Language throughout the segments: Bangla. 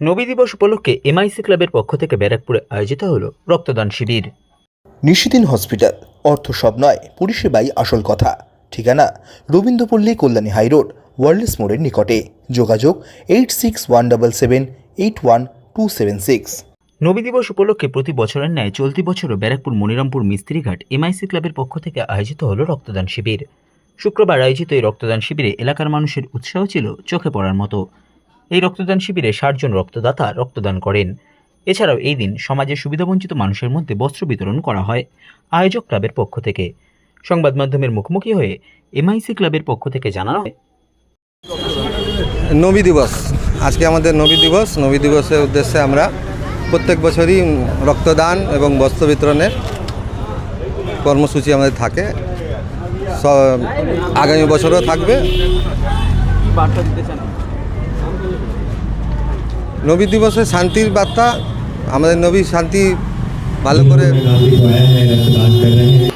নবী দিবস উপলক্ষে এমআইসি ক্লাবের পক্ষ থেকে ব্যারাকপুরে আয়োজিত হলো রক্তদান শিবির। নিশিদিন হসপিটাল অর্থ সব নয় পরিষেবাই আসল কথা। ঠিকানা রবীন্দ্রপল্লী কল্যাণী হাইরোড ওয়ার্ল্ডস মোড়ের নিকটে। যোগাযোগ eight six one double seven eight one two seven six নবী দিবস উপলক্ষে প্রতি বছরের ন্যায় চলতি বছরও ব্যারাকপুর মনিরামপুর মিস্ত্রিঘাট এমআইসি ক্লাবের পক্ষ থেকে আয়োজিত হলো রক্তদান শিবির। শুক্রবার আয়োজিত এই রক্তদান শিবিরে এলাকার মানুষের উৎসাহ ছিল চোখে পড়ার মতো। এই রক্তদান শিবিরে ষাট জন রক্তদাতা রক্তদান করেন। এছাড়াও এই দিন সমাজের সুবিধাবঞ্চিত মানুষের মধ্যে বস্ত্র বিতরণ করা হয় আয়োজক ক্লাবের পক্ষ থেকে। সংবাদ মাধ্যমের মুখোমুখি হয়ে এমআইসি ক্লাবের পক্ষ থেকে জানানো হয়। নবী দিবস। আজকে আমাদের নবী দিবস। নবী দিবসের উদ্দেশ্যে আমরা প্রত্যেক বছরই রক্তদান এবং বস্ত্র বিতরণের কর্মসূচি আমাদের থাকে। আগামী বছরও থাকবে। নবী দিবসে শান্তির বার্তা আমাদের নবী শান্তি ভালো করে गांधी जो आया है रक्तदान कर रहे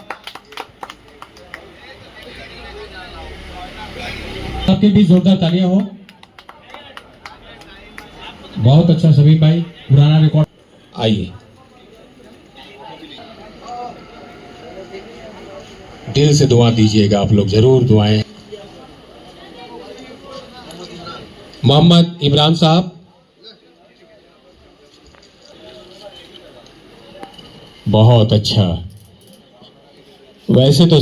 आपके भी जोरदार तालियाँ हो। बहुत अच्छा सभी भाई, पुराना रिकॉर्ड आइए। दिल से दुआ दीजिएगा आप लोग, ज़रूर दुआएँ। मोहम्मद इमरान साहब। बहुत अच्छा। वैसे तो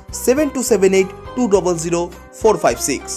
seven two seven eight two double zero four five six